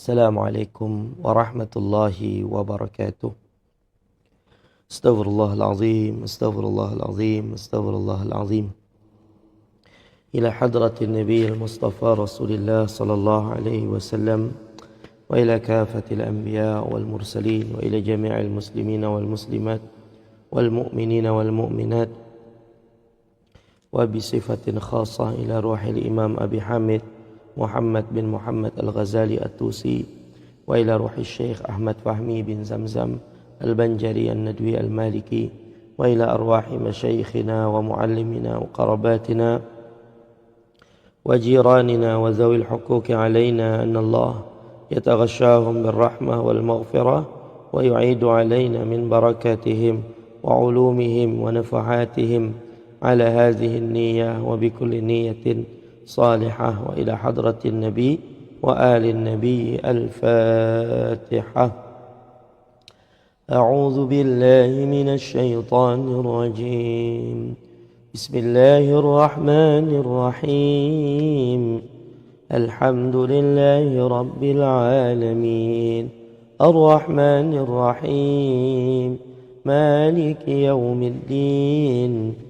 السلام عليكم ورحمة الله وبركاته. استغفر الله العظيم استغفر الله العظيم استغفر الله العظيم. إلى حضرة النبي المصطفى رسول الله صلى الله عليه وسلم وإلى كافة الأنبياء والمرسلين وإلى جميع المسلمين والمسلمات والمؤمنين والمؤمنات. وبصفة خاصة إلى روح الإمام أبي حامد محمد بن محمد الغزالي التوسي وإلى روح الشيخ أحمد فهمي بن زمزم البنجري الندوي المالكي وإلى أرواح مشايخنا ومعلمنا وقرباتنا وجيراننا وذوي الحقوق علينا أن الله يتغشاهم بالرحمة والمغفرة ويعيد علينا من بركاتهم وعلومهم ونفحاتهم على هذه النية وبكل نية صالحة وإلى حضرة النبي وآل النبي الفاتحة. أعوذ بالله من الشيطان الرجيم. بسم الله الرحمن الرحيم. الحمد لله رب العالمين. الرحمن الرحيم. مالك يوم الدين.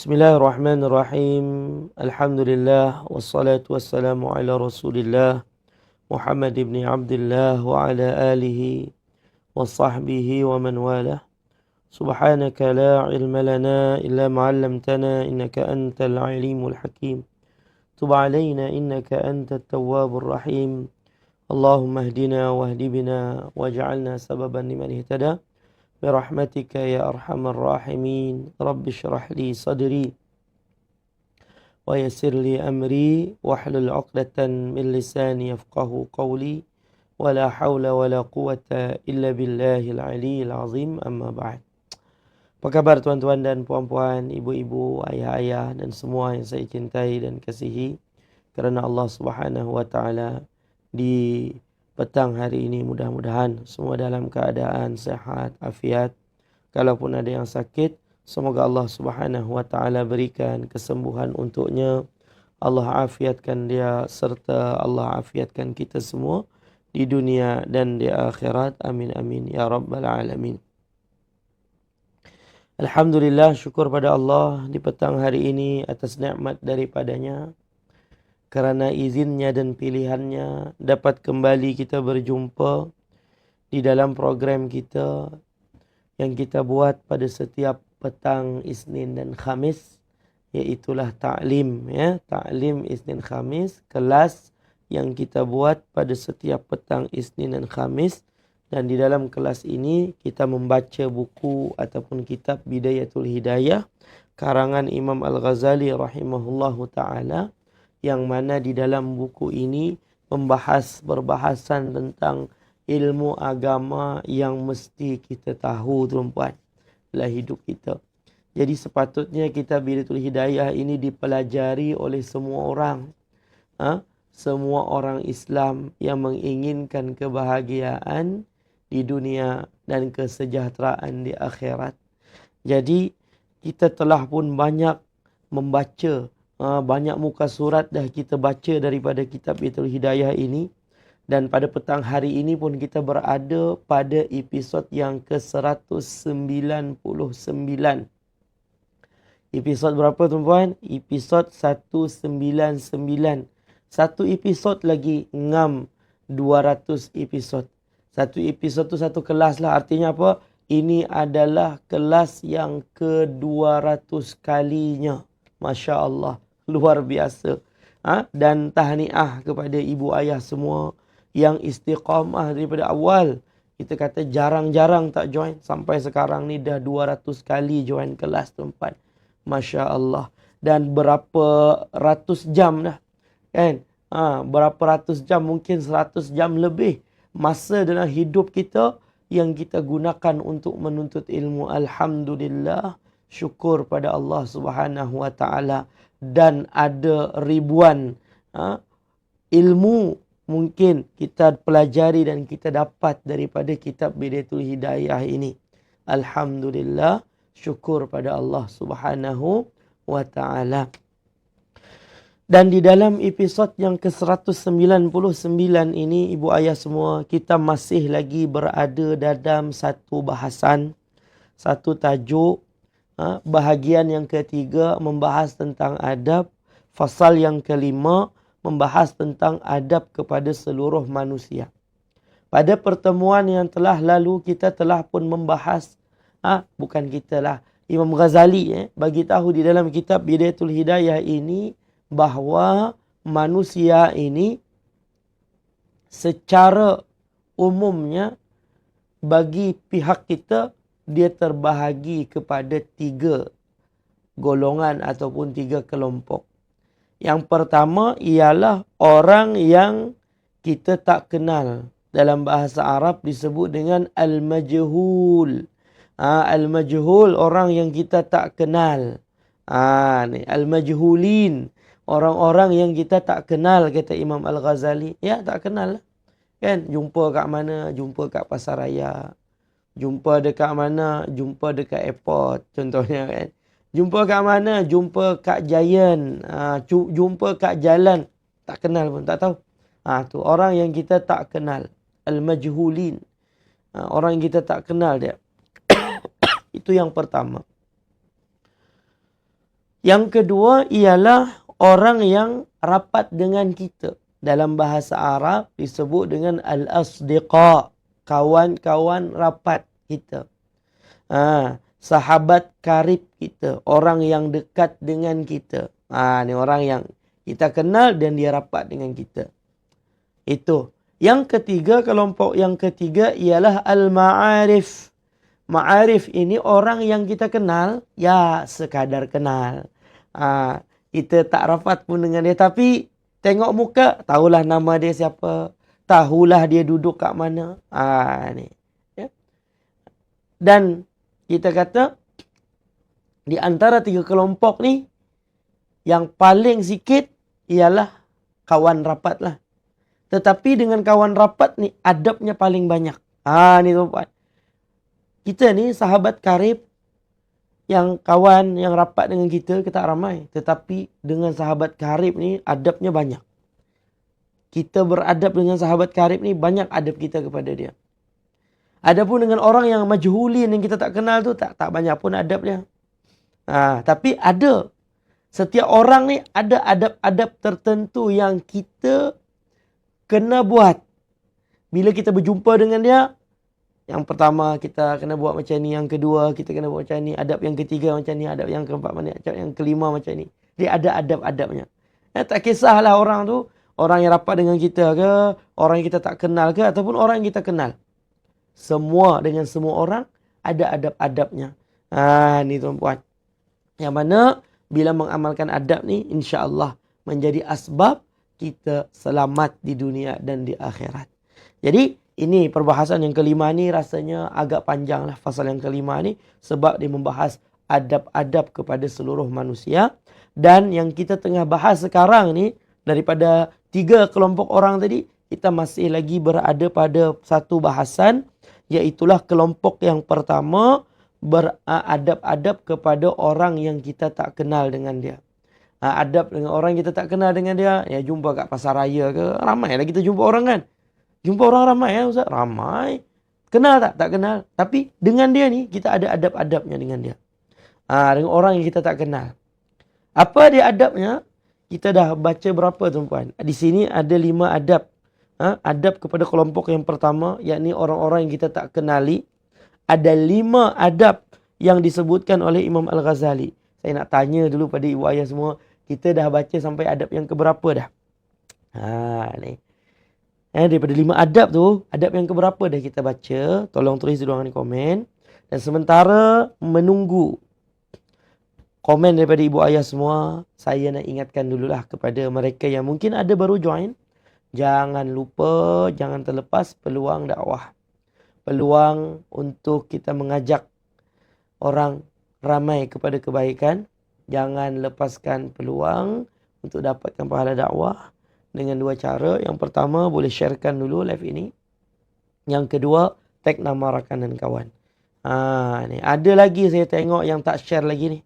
بسم الله الرحمن الرحيم. الحمد لله والصلاة والسلام على رسول الله محمد بن عبد الله وعلى آله وصحبه ومن والاه. سبحانك لا علم لنا إلا ما علمتنا إنك أنت العليم الحكيم. تب علينا إنك أنت التواب الرحيم. اللهم اهدنا واهد بنا واجعلنا سببا لمن اهتدى. برحمتك يا أرحم الراحمين. رب اشرح لي صدري ويسر لي أمري. واحلل عقدة من لساني يفقه قولي. ولا حول ولا قوة إلا بالله العلي العظيم. أما بعد. Apa khabar tuan-tuan dan puan-puan, ibu-ibu, ayah-ayah dan semua yang saya cintai dan kasihi? Kerana Allah Subhanahu wa taala di petang hari ini mudah-mudahan semua dalam keadaan sehat, afiat. Kalaupun ada yang sakit, semoga Allah Subhanahu wa taala berikan kesembuhan untuknya. Allah afiatkan dia serta Allah afiatkan kita semua di dunia dan di akhirat. Amin amin ya rabbal alamin. Alhamdulillah syukur pada Allah di petang hari ini atas nikmat daripadanya. Kerana izinnya dan pilihannya dapat kembali kita berjumpa di dalam program kita yang kita buat pada setiap petang Isnin dan Khamis iaitulah ta'lim ya. Ta'lim Isnin Khamis kelas yang kita buat pada setiap petang Isnin dan Khamis. Dan di dalam kelas ini kita membaca buku ataupun kitab Bidayatul Hidayah karangan Imam Al-Ghazali rahimahullahu taala yang mana di dalam buku ini membahas berbahasan tentang ilmu agama yang mesti kita tahu tuan-puan dalam hidup kita. Jadi sepatutnya kita Bidayatul Hidayah ini dipelajari oleh semua orang. Ha? Semua orang Islam yang menginginkan kebahagiaan di dunia dan kesejahteraan di akhirat. Jadi kita telah pun banyak membaca banyak muka surat dah kita baca daripada kitab Itul Hidayah ini dan pada petang hari ini pun kita berada pada episod yang ke-199. Episod berapa tuan-puan? Episod 199. Satu episod lagi ngam 200 episod. Satu episod tu satu kelas lah. Artinya apa? Ini adalah kelas yang ke-200 kalinya. Masya Allah. Luar biasa. Ha? Dan tahniah kepada ibu ayah semua yang istiqamah daripada awal. Kita kata jarang-jarang tak join. Sampai sekarang ni dah 200 kali join kelas tempat. Masya Allah. Dan berapa ratus jam dah. Kan? Ha, berapa ratus jam? Mungkin seratus jam lebih masa dalam hidup kita yang kita gunakan untuk menuntut ilmu. Alhamdulillah, syukur pada Allah Subhanahu wa taala dan ada ribuan ha, ilmu mungkin kita pelajari dan kita dapat daripada kitab Bidayatul Hidayah ini. Alhamdulillah, syukur pada Allah Subhanahu wa taala. Dan di dalam episod yang ke-199 ini, ibu ayah semua, kita masih lagi berada dalam satu bahasan, satu tajuk. Ha, bahagian yang ketiga membahas tentang adab. Fasal yang kelima membahas tentang adab kepada seluruh manusia. Pada pertemuan yang telah lalu, kita telah pun membahas, ha, bukan kita lah, Imam Ghazali eh, bagi tahu di dalam kitab Bidayatul Hidayah ini, bahawa manusia ini secara umumnya bagi pihak kita dia terbahagi kepada tiga golongan ataupun tiga kelompok. Yang pertama ialah orang yang kita tak kenal. Dalam bahasa Arab disebut dengan al-majhul. Ha, al-majhul orang yang kita tak kenal. Ha, ni al-majhulin orang-orang yang kita tak kenal kata Imam Al-Ghazali. Ya, tak kenal. Kan? Jumpa kat mana? Jumpa kat pasar raya. Jumpa dekat mana? Jumpa dekat airport. Contohnya kan. Jumpa kat mana? Jumpa kat Giant. Ha, jumpa kat jalan. Tak kenal pun. Tak tahu. Ha, tu orang yang kita tak kenal. Al-Majhulin. Ha, orang yang kita tak kenal dia. Itu yang pertama. Yang kedua ialah orang yang rapat dengan kita. Dalam bahasa Arab disebut dengan al-asdiqa, kawan-kawan rapat kita. Ha, sahabat karib kita, orang yang dekat dengan kita. Ha, ni orang yang kita kenal dan dia rapat dengan kita. Itu. Yang ketiga, kelompok yang ketiga ialah al-ma'arif. Ma'arif ini orang yang kita kenal, ya sekadar kenal. Ha, kita tak rapat pun dengan dia tapi tengok muka tahulah nama dia siapa tahulah dia duduk kat mana ah ni ya dan kita kata di antara tiga kelompok ni yang paling sikit ialah kawan rapat lah. Tetapi dengan kawan rapat ni adabnya paling banyak. Ah ni tuan kita ni sahabat karib yang kawan yang rapat dengan kita kita ramai. Tetapi dengan sahabat karib ni adabnya banyak. Kita beradab dengan sahabat karib ni banyak adab kita kepada dia adapun dengan orang yang majhulin yang kita tak kenal tu tak tak banyak pun adabnya ha, tapi ada setiap orang ni ada adab-adab tertentu yang kita kena buat bila kita berjumpa dengan dia yang pertama kita kena buat macam ni, yang kedua kita kena buat macam ni, adab yang ketiga macam ni, adab yang keempat macam ni, adab yang kelima macam ni. Dia ada adab-adabnya. Eh, tak kisahlah orang tu, orang yang rapat dengan kita ke, orang yang kita tak kenal ke, ataupun orang yang kita kenal. Semua dengan semua orang ada adab-adabnya. Ha, ni tuan-puan. Yang mana bila mengamalkan adab ni, insya Allah menjadi asbab kita selamat di dunia dan di akhirat. Jadi, ini perbahasan yang kelima ni rasanya agak panjang lah fasal yang kelima ni sebab dia membahas adab-adab kepada seluruh manusia dan yang kita tengah bahas sekarang ni daripada tiga kelompok orang tadi kita masih lagi berada pada satu bahasan iaitulah kelompok yang pertama beradab-adab kepada orang yang kita tak kenal dengan dia. Adab dengan orang kita tak kenal dengan dia, ya jumpa kat pasar raya ke, ramai lah kita jumpa orang kan. Jumpa orang ramai ya Ustaz? Ramai. Kenal tak? Tak kenal. Tapi dengan dia ni, kita ada adab-adabnya dengan dia. Ha, dengan orang yang kita tak kenal. Apa dia adabnya? Kita dah baca berapa tuan-puan? Di sini ada lima adab. Ha, adab kepada kelompok yang pertama, yakni orang-orang yang kita tak kenali. Ada lima adab yang disebutkan oleh Imam Al-Ghazali. Saya nak tanya dulu pada ibu ayah semua. Kita dah baca sampai adab yang keberapa dah? Ha, ni. Eh, daripada lima adab tu, adab yang keberapa dah kita baca? Tolong tulis di ruangan komen. Dan sementara menunggu komen daripada ibu ayah semua, saya nak ingatkan dululah kepada mereka yang mungkin ada baru join. Jangan lupa, jangan terlepas peluang dakwah. peluang untuk kita mengajak orang ramai kepada kebaikan. Jangan lepaskan peluang untuk dapatkan pahala dakwah dengan dua cara. Yang pertama, boleh sharekan dulu live ini. Yang kedua, tag nama rakan dan kawan. Ha, ni. Ada lagi saya tengok yang tak share lagi ni.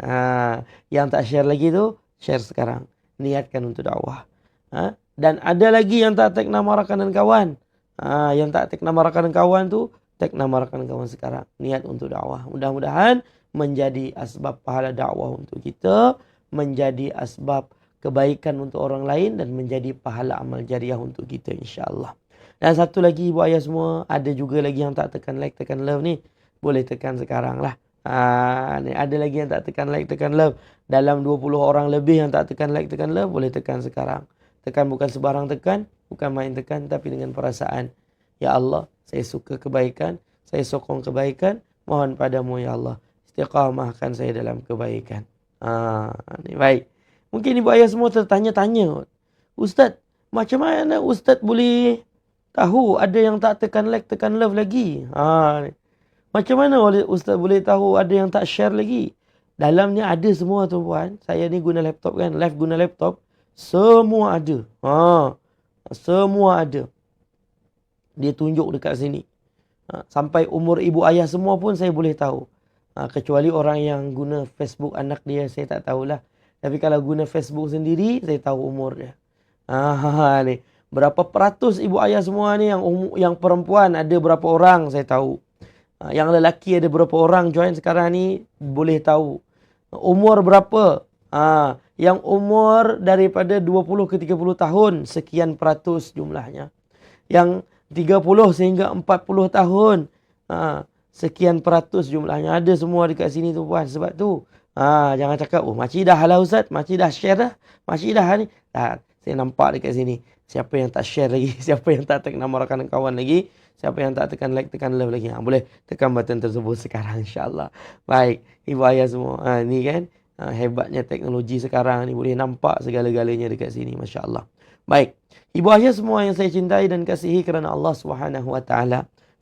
Ha, yang tak share lagi tu, share sekarang. Niatkan untuk dakwah. Ha? Dan ada lagi yang tak tag nama rakan dan kawan. Ha, yang tak tag nama rakan dan kawan tu, tag nama rakan dan kawan sekarang. Niat untuk dakwah. Mudah-mudahan menjadi asbab pahala dakwah untuk kita. Menjadi asbab kebaikan untuk orang lain dan menjadi pahala amal jariah untuk kita insyaAllah. Dan satu lagi ibu ayah semua, ada juga lagi yang tak tekan like, tekan love ni. Boleh tekan sekarang lah. Ha, ada lagi yang tak tekan like, tekan love. Dalam 20 orang lebih yang tak tekan like, tekan love, boleh tekan sekarang. Tekan bukan sebarang tekan, bukan main tekan, tapi dengan perasaan. Ya Allah, saya suka kebaikan, saya sokong kebaikan, mohon padamu ya Allah. Istiqamahkan saya dalam kebaikan. Ha, ni baik. Mungkin ibu ayah semua tertanya-tanya. Ustaz, macam mana Ustaz boleh tahu ada yang tak tekan like, tekan love lagi? Ha, macam mana Ustaz boleh tahu ada yang tak share lagi? Dalamnya ada semua tuan-puan. Saya ni guna laptop kan. Live guna laptop. Semua ada. Ha, semua ada. Dia tunjuk dekat sini. Ha, sampai umur ibu ayah semua pun saya boleh tahu. Ha, kecuali orang yang guna Facebook anak dia, saya tak tahulah. Tapi kalau guna Facebook sendiri, saya tahu umur dia. Ah, ni. Berapa peratus ibu ayah semua ni yang um, yang perempuan ada berapa orang saya tahu. Ah, yang lelaki ada berapa orang join sekarang ni boleh tahu. Umur berapa? Ah, yang umur daripada 20 ke 30 tahun sekian peratus jumlahnya. Yang 30 sehingga 40 tahun ah, sekian peratus jumlahnya. Ada semua dekat sini tu puan. Sebab tu Ha, jangan cakap, oh makcik dah lah Ustaz. Makcik dah share dah. Makcik dah ni. Ha, saya nampak dekat sini. Siapa yang tak share lagi. Siapa yang tak tekan nama rakan kawan lagi. Siapa yang tak tekan like, tekan love lagi. Ha, boleh tekan button tersebut sekarang insyaAllah. Baik. Ibu ayah semua. Ha, ni kan. Ha, hebatnya teknologi sekarang ni. Boleh nampak segala-galanya dekat sini. Masya Allah. Baik. Ibu ayah semua yang saya cintai dan kasihi kerana Allah SWT.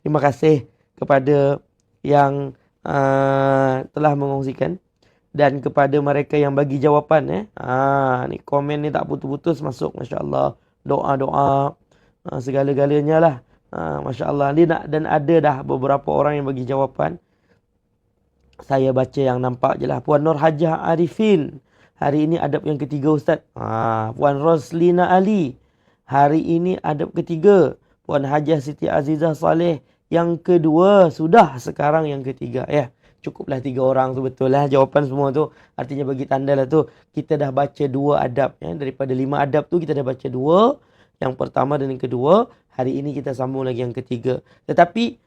Terima kasih kepada yang uh, telah mengongsikan dan kepada mereka yang bagi jawapan eh. Ha ni komen ni tak putus-putus masuk masya-Allah. Doa-doa ha, segala-galanya lah. Ha masya-Allah ni nak dan ada dah beberapa orang yang bagi jawapan. Saya baca yang nampak je lah. Puan Nur Hajah Arifin. Hari ini adab yang ketiga Ustaz. Ha, Puan Roslina Ali. Hari ini adab ketiga. Puan Hajah Siti Azizah Saleh. Yang kedua. Sudah sekarang yang ketiga. Ya cukuplah tiga orang tu betul lah jawapan semua tu artinya bagi tanda lah tu kita dah baca dua adab ya daripada lima adab tu kita dah baca dua yang pertama dan yang kedua hari ini kita sambung lagi yang ketiga tetapi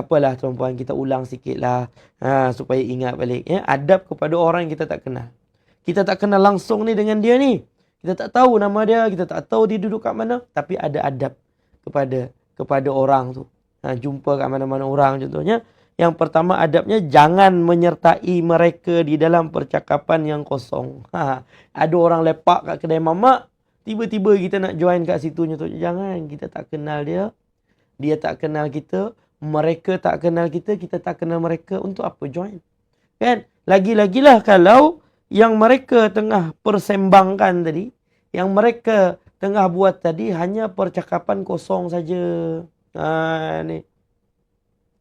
apalah tuan-puan kita ulang sikit lah ha, supaya ingat balik ya. Adab kepada orang yang kita tak kenal. Kita tak kenal langsung ni dengan dia ni. Kita tak tahu nama dia kita tak tahu dia duduk kat mana. Tapi ada adab kepada kepada orang tu. Ha, jumpa kat mana-mana orang contohnya. Yang pertama adabnya jangan menyertai mereka di dalam percakapan yang kosong. Ha, ada orang lepak kat kedai mamak, tiba-tiba kita nak join kat situ tu. Jangan, kita tak kenal dia. Dia tak kenal kita, mereka tak kenal kita, kita tak kenal mereka. Untuk apa join? Kan? Lagi-lagilah kalau yang mereka tengah persembangkan tadi, yang mereka tengah buat tadi hanya percakapan kosong saja. Ha, ni.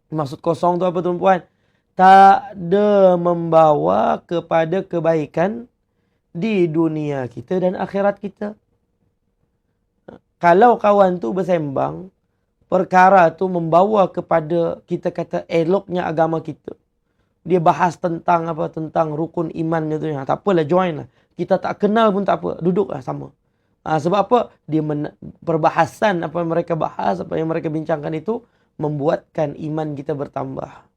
Maksud kosong tu apa tuan-puan? Tak ada membawa kepada kebaikan di dunia kita dan akhirat kita. Kalau kawan tu bersembang, perkara tu membawa kepada kita kata eloknya agama kita. Dia bahas tentang apa? Tentang rukun imannya tu. Ha, tak apalah, join lah. Kita tak kenal pun tak apa. Duduklah sama. Ha, sebab apa? Dia men- perbahasan apa yang mereka bahas, apa yang mereka bincangkan itu membuatkan iman kita bertambah.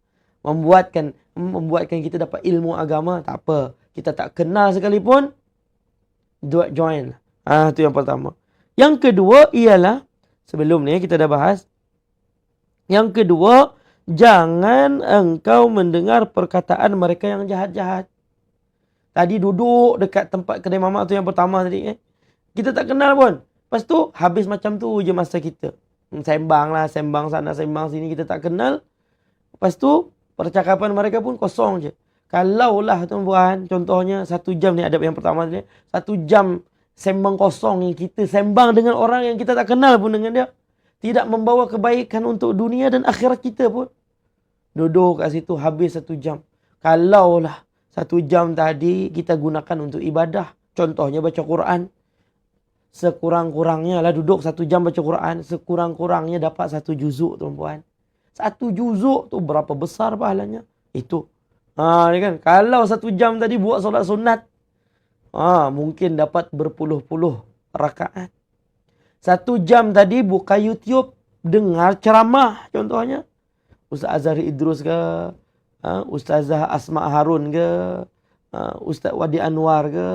Membuatkan membuatkan kita dapat ilmu agama, tak apa. Kita tak kenal sekalipun, join. Ah ha, itu yang pertama. Yang kedua ialah sebelum ni kita dah bahas. Yang kedua, jangan engkau mendengar perkataan mereka yang jahat-jahat. Tadi duduk dekat tempat kedai mamak tu yang pertama tadi eh. Kita tak kenal pun. Lepas tu habis macam tu je masa kita. sembang lah, sembang sana, sembang sini kita tak kenal. Lepas tu percakapan mereka pun kosong je. Kalau lah tuan-puan, contohnya satu jam ni adab yang pertama ni, satu jam sembang kosong yang kita sembang dengan orang yang kita tak kenal pun dengan dia. Tidak membawa kebaikan untuk dunia dan akhirat kita pun. Duduk kat situ habis satu jam. Kalau lah satu jam tadi kita gunakan untuk ibadah. Contohnya baca Quran sekurang-kurangnya lah duduk satu jam baca Quran, sekurang-kurangnya dapat satu juzuk tuan-puan. Satu juzuk tu berapa besar pahalanya? Itu. Ha, kan? Kalau satu jam tadi buat solat sunat, ha, mungkin dapat berpuluh-puluh rakaat. Satu jam tadi buka YouTube, dengar ceramah contohnya. Ustaz Azhar Idrus ke, ha, Ustazah Asma Harun ke, uh, Ustaz Wadi Anwar ke,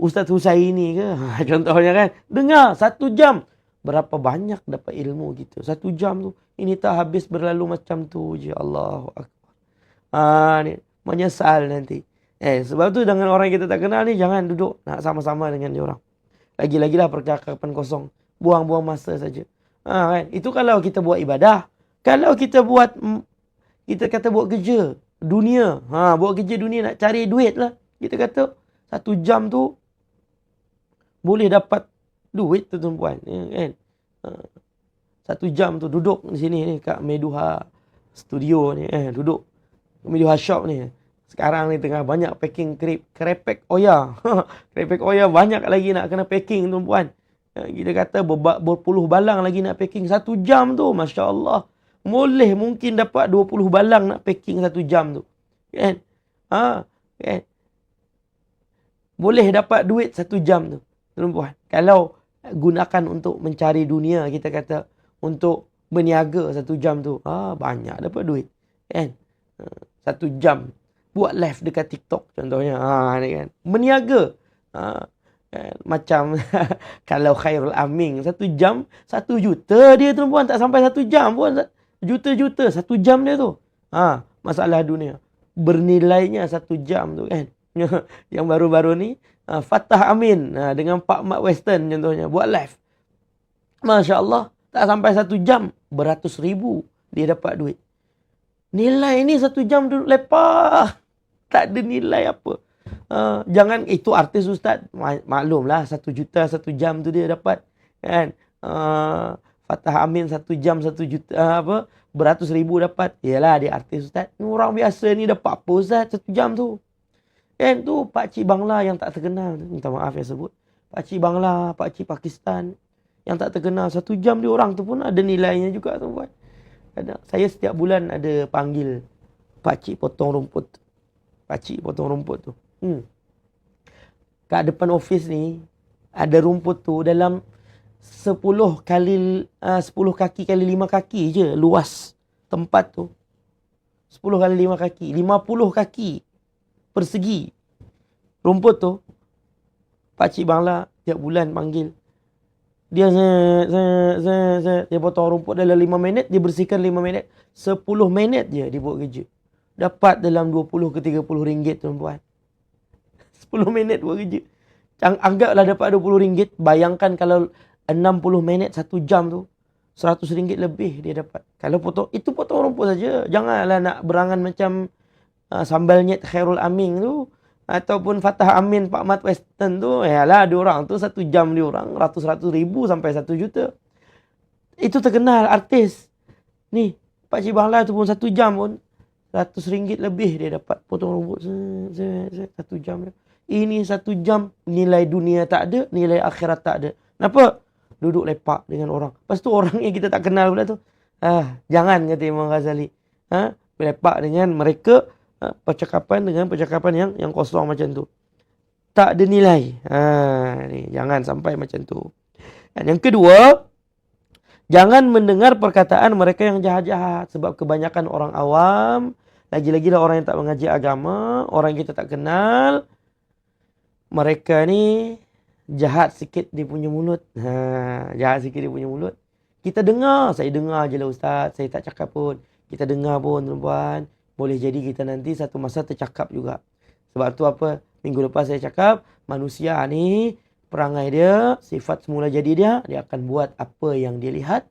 Ustaz Husaini ke, ha, contohnya kan. Dengar satu jam. Berapa banyak dapat ilmu gitu. Satu jam tu. Ini tak habis berlalu macam tu je. Allahu Akbar. Ha, ni, menyesal nanti. Eh, sebab tu dengan orang kita tak kenal ni, jangan duduk nak sama-sama dengan dia orang. Lagi-lagilah percakapan kosong. Buang-buang masa saja. Ha, kan? Itu kalau kita buat ibadah. Kalau kita buat, kita kata buat kerja dunia. Ha, buat kerja dunia nak cari duit lah. Kita kata satu jam tu boleh dapat duit tu tuan-puan. Ya, kan? Ha, satu jam tu duduk di sini ni kat Meduha studio ni. Eh, duduk Meduha shop ni. Sekarang ni tengah banyak packing krep, krepek oya. krepek oya banyak lagi nak kena packing tuan-puan. Ha, kita kata berpuluh balang lagi nak packing. Satu jam tu Masya Allah. Boleh mungkin dapat 20 balang nak packing satu jam tu. Kan? Ha? Kan? Boleh dapat duit satu jam tu. Perempuan. Kalau gunakan untuk mencari dunia, kita kata untuk berniaga satu jam tu. Ha, banyak dapat duit. Kan? Ha, satu jam. Buat live dekat TikTok contohnya. Ha, ni kan? Berniaga. Ha, kan? Macam kalau Khairul Amin satu jam, satu juta dia perempuan tak sampai satu jam pun juta-juta satu jam dia tu. Ha, masalah dunia. Bernilainya satu jam tu kan. Yang baru-baru ni, ha, Fatah Amin ha, dengan Pak Mat Western contohnya, buat live. Masya Allah, tak sampai satu jam, beratus ribu dia dapat duit. Nilai ni satu jam duduk lepas. Tak ada nilai apa. Ha, jangan, itu artis Ustaz, maklumlah satu juta satu jam tu dia dapat. Kan? Ha, Fatah Amin satu jam satu juta uh, apa beratus ribu dapat. Yalah dia artis ustaz. Orang biasa ni dapat apa ustaz satu jam tu. Kan tu Pak Cik Bangla yang tak terkenal. Minta maaf yang sebut. Pak Cik Bangla, Pak Cik Pakistan yang tak terkenal satu jam dia orang tu pun ada nilainya juga tu buat. Saya setiap bulan ada panggil Pak Cik potong rumput. Pak Cik potong rumput tu. Hmm. Kat depan ofis ni ada rumput tu dalam sepuluh kali uh, sepuluh kaki kali lima kaki je luas tempat tu. Sepuluh kali lima kaki. Lima puluh kaki persegi. Rumput tu. Pakcik Bangla tiap bulan panggil. Dia se, se, se, se, dia potong rumput dalam lima minit, dia bersihkan lima minit. Sepuluh minit je dia buat kerja. Dapat dalam dua puluh ke tiga puluh ringgit tuan-puan. Sepuluh minit buat kerja. Anggaplah dapat dua puluh ringgit. Bayangkan kalau 60 minit satu jam tu 100 ringgit lebih dia dapat. Kalau potong itu potong rumput saja. Janganlah nak berangan macam uh, sambal nyet Khairul Amin tu ataupun Fatah Amin Pak Mat Western tu. Yalah dia orang tu satu jam dia orang ratus-ratus ribu sampai satu juta. Itu terkenal artis. Ni Pak Cik Bangla tu pun satu jam pun ratus ringgit lebih dia dapat potong rumput satu jam. Ini satu jam nilai dunia tak ada, nilai akhirat tak ada. Kenapa? duduk lepak dengan orang. Lepas tu orang yang kita tak kenal pula tu. Ah, jangan kata Imam Ghazali. Ha? Lepak dengan mereka ha? percakapan dengan percakapan yang yang kosong macam tu. Tak ada nilai. Ha, ni, jangan sampai macam tu. Dan yang kedua, jangan mendengar perkataan mereka yang jahat-jahat. Sebab kebanyakan orang awam, lagi-lagi lah orang yang tak mengaji agama, orang yang kita tak kenal, mereka ni jahat sikit dia punya mulut. Ha, jahat sikit dia punya mulut. Kita dengar, saya dengar je lah ustaz, saya tak cakap pun. Kita dengar pun tuan-tuan. Boleh jadi kita nanti satu masa tercakap juga. Sebab tu apa? Minggu lepas saya cakap, manusia ni perangai dia, sifat semula jadi dia, dia akan buat apa yang dia lihat,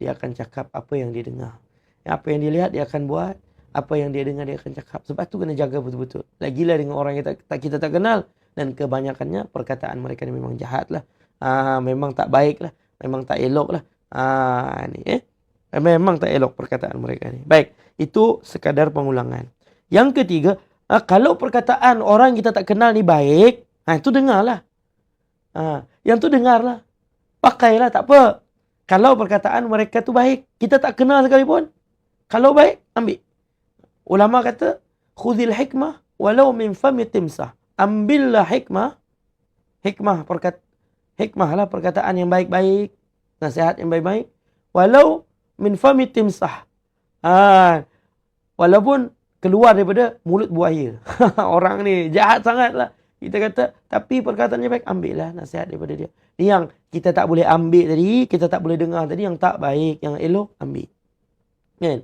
dia akan cakap apa yang dia dengar. Apa yang dia lihat, dia akan buat. Apa yang dia dengar, dia akan cakap. Sebab tu kena jaga betul-betul. Lagilah dengan orang yang tak, kita tak kenal. Dan kebanyakannya perkataan mereka ni memang jahat lah. Ha, memang tak baik lah. Memang tak elok lah. Ha, ni, eh? Memang tak elok perkataan mereka ni. Baik, itu sekadar pengulangan. Yang ketiga, ha, kalau perkataan orang kita tak kenal ni baik, ha, itu dengarlah. Ha, yang tu dengarlah. Pakailah, tak apa. Kalau perkataan mereka tu baik, kita tak kenal sekalipun. Kalau baik, ambil. Ulama kata, khudil hikmah walau min fami timsah. Ambillah hikmah. Hikmah perkat hikmah lah perkataan yang baik-baik, nasihat yang baik-baik. Walau min fami timsah. Ha, walaupun keluar daripada mulut buaya. Orang ni jahat sangatlah. Kita kata, tapi perkataannya baik, ambil lah nasihat daripada dia. Ni yang kita tak boleh ambil tadi, kita tak boleh dengar tadi, yang tak baik, yang elok, ambil. Kan?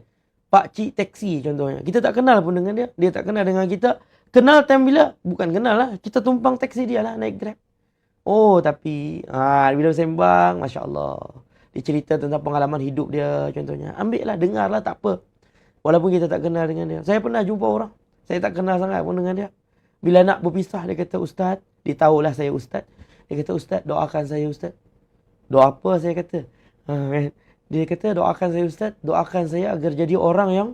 Pak cik taksi contohnya. Kita tak kenal pun dengan dia. Dia tak kenal dengan kita. Kenal time bila? Bukan kenal lah. Kita tumpang taksi dia lah, naik grab. Oh, tapi ha, bila sembang, Masya Allah. Dia cerita tentang pengalaman hidup dia contohnya. Ambil lah, dengar lah, tak apa. Walaupun kita tak kenal dengan dia. Saya pernah jumpa orang. Saya tak kenal sangat pun dengan dia. Bila nak berpisah, dia kata, Ustaz. Dia tahulah saya Ustaz. Dia kata, Ustaz, doakan saya Ustaz. Doa apa saya kata? Ha, kan? Dia kata, doakan saya Ustaz. Doakan saya agar jadi orang yang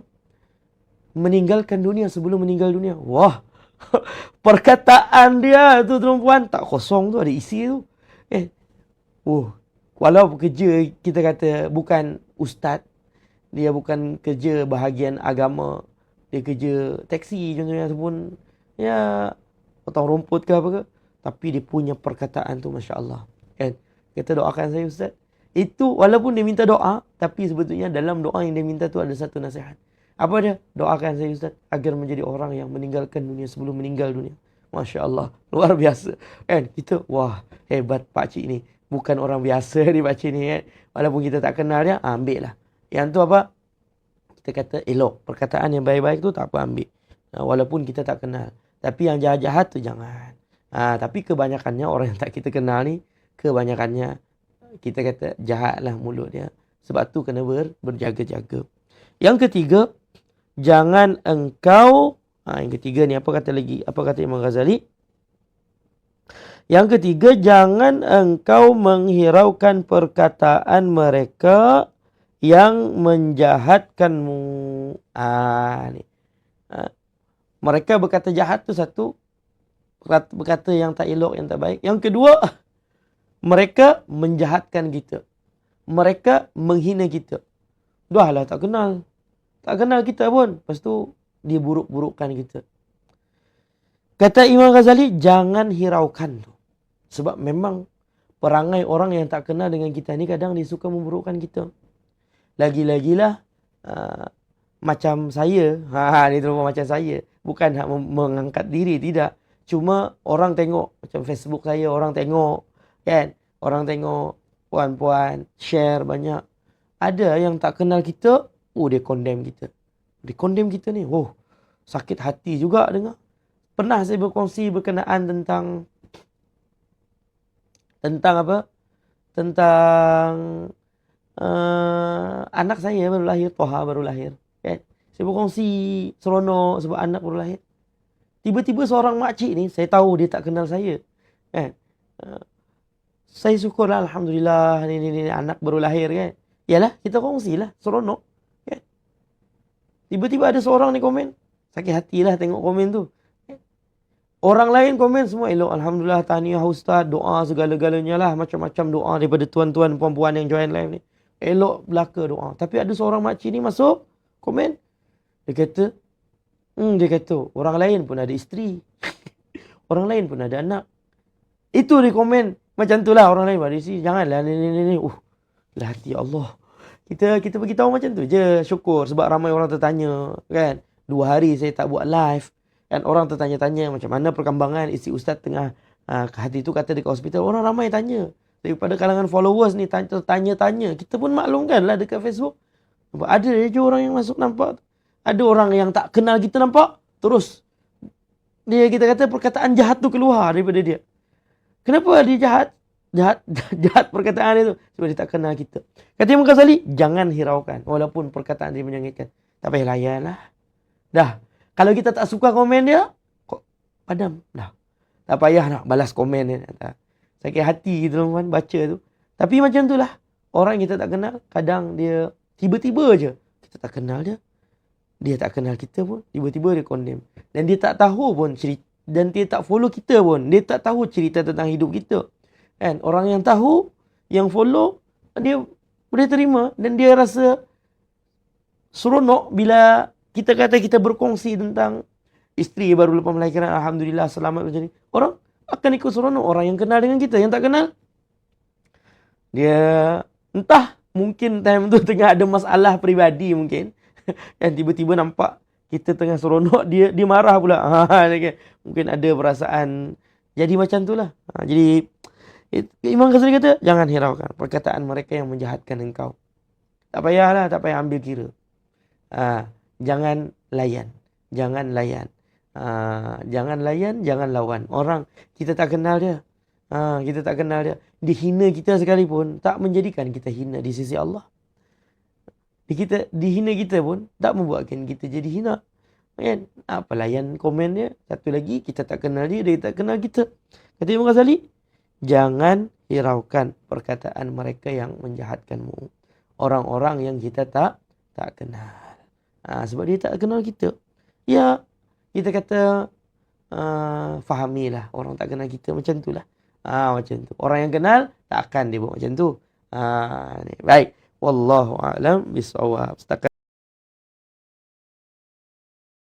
meninggalkan dunia sebelum meninggal dunia. Wah. Perkataan dia tu tuan-puan. Tak kosong tu, ada isi tu. Eh. Oh. Walau kerja kita kata bukan Ustaz dia bukan kerja bahagian agama dia kerja taksi contohnya ataupun ya potong rumput ke apa ke tapi dia punya perkataan tu masya-Allah kan kita doakan saya ustaz itu walaupun dia minta doa tapi sebetulnya dalam doa yang dia minta tu ada satu nasihat apa dia doakan saya ustaz agar menjadi orang yang meninggalkan dunia sebelum meninggal dunia masya-Allah luar biasa kan kita wah hebat pak cik ni bukan orang biasa ni pak cik ni kan walaupun kita tak kenal dia ambil lah yang tu apa? Kita kata elok. Perkataan yang baik-baik tu tak apa ambil. Ha, walaupun kita tak kenal. Tapi yang jahat-jahat tu jangan. Ha, tapi kebanyakannya orang yang tak kita kenal ni, kebanyakannya kita kata jahatlah mulut dia. Sebab tu kena ber, berjaga-jaga. Yang ketiga, jangan engkau, ha, yang ketiga ni apa kata lagi? Apa kata Imam Ghazali? Yang ketiga, jangan engkau menghiraukan perkataan mereka yang menjahatkanmu. Ah, ni. Ah. Mereka berkata jahat tu satu. Berkata yang tak elok, yang tak baik. Yang kedua, mereka menjahatkan kita. Mereka menghina kita. Dah lah tak kenal. Tak kenal kita pun. Lepas tu, dia buruk-burukkan kita. Kata Imam Ghazali, jangan hiraukan tu. Sebab memang perangai orang yang tak kenal dengan kita ni kadang dia suka memburukkan kita lagi-lagilah uh, macam saya ha ni tu macam saya bukan hak mengangkat diri tidak cuma orang tengok macam Facebook saya orang tengok kan orang tengok puan-puan share banyak ada yang tak kenal kita oh dia condemn kita dia condemn kita ni oh sakit hati juga dengar pernah saya berkongsi berkenaan tentang tentang apa tentang uh, anak saya baru lahir, Toha baru lahir. Kan? Saya berkongsi seronok sebab anak baru lahir. Tiba-tiba seorang makcik ni, saya tahu dia tak kenal saya. Kan? Uh, saya syukurlah Alhamdulillah ni, ni, ni, anak baru lahir kan. Yalah, kita kongsi lah, seronok. Kan? Tiba-tiba ada seorang ni komen. Sakit hatilah tengok komen tu. Kan? Orang lain komen semua elok. Alhamdulillah, tahniah ustaz, doa segala-galanya lah. Macam-macam doa daripada tuan-tuan, puan-puan yang join live ni elok belaka doa. Tapi ada seorang makcik ni masuk komen. Dia kata, hmm, dia kata, orang lain pun ada isteri. orang lain pun ada anak. Itu dia komen. Macam tu lah orang lain pun ada isteri. Janganlah ni ni ni ni. Uh, lah hati Allah. Kita kita bagi tahu macam tu je. Syukur sebab ramai orang tertanya. Kan? Dua hari saya tak buat live. Dan orang tertanya-tanya macam mana perkembangan isteri ustaz tengah uh, hati tu kata dekat hospital. Orang ramai tanya daripada kalangan followers ni tanya-tanya. Kita pun maklumkan lah dekat Facebook. Ada je orang yang masuk nampak. Ada orang yang tak kenal kita nampak. Terus. Dia kita kata perkataan jahat tu keluar daripada dia. Kenapa dia jahat? jahat jahat perkataan dia tu sebab dia tak kenal kita. Kata Imam Ghazali, jangan hiraukan walaupun perkataan dia menyakitkan. Tak payah layan lah. Dah. Kalau kita tak suka komen dia, kok padam. Dah. Tak payah nak balas komen dia. Tak. Sakit hati gitu kan baca tu. Tapi macam tu lah. Orang kita tak kenal, kadang dia tiba-tiba je. Kita tak kenal dia. Dia tak kenal kita pun. Tiba-tiba dia condemn. Dan dia tak tahu pun cerita. Dan dia tak follow kita pun. Dia tak tahu cerita tentang hidup kita. Kan? Orang yang tahu, yang follow, dia boleh terima. Dan dia rasa seronok bila kita kata kita berkongsi tentang isteri baru lepas melahirkan. Alhamdulillah selamat macam ni. Orang akan ikut seronok. Orang yang kenal dengan kita. Yang tak kenal, dia entah mungkin time tu tengah ada masalah peribadi mungkin. Dan tiba-tiba nampak kita tengah seronok, dia dia marah pula. Ha, mungkin ada perasaan jadi macam tu lah. Ha, jadi Imam Ghazali kata, jangan hiraukan perkataan mereka yang menjahatkan engkau. Tak payahlah, tak payah ambil kira. Ha, jangan layan. Jangan layan. Ha, jangan layan, jangan lawan. Orang kita tak kenal dia. Ha, kita tak kenal dia. Dihina kita sekalipun, tak menjadikan kita hina di sisi Allah. Di kita, dihina kita pun, tak membuatkan kita jadi hina. Kan? Apa layan komen dia. Satu lagi, kita tak kenal dia, dia tak kenal kita. Kata Imam Ghazali, jangan hiraukan perkataan mereka yang menjahatkanmu. Orang-orang yang kita tak tak kenal. Ha, sebab dia tak kenal kita. Ya, kita kata uh, fahamilah orang tak kenal kita macam tu lah. Ha, macam tu. Orang yang kenal tak akan dia buat macam tu. Ha, ni. Baik. والله أعلم. بصواب.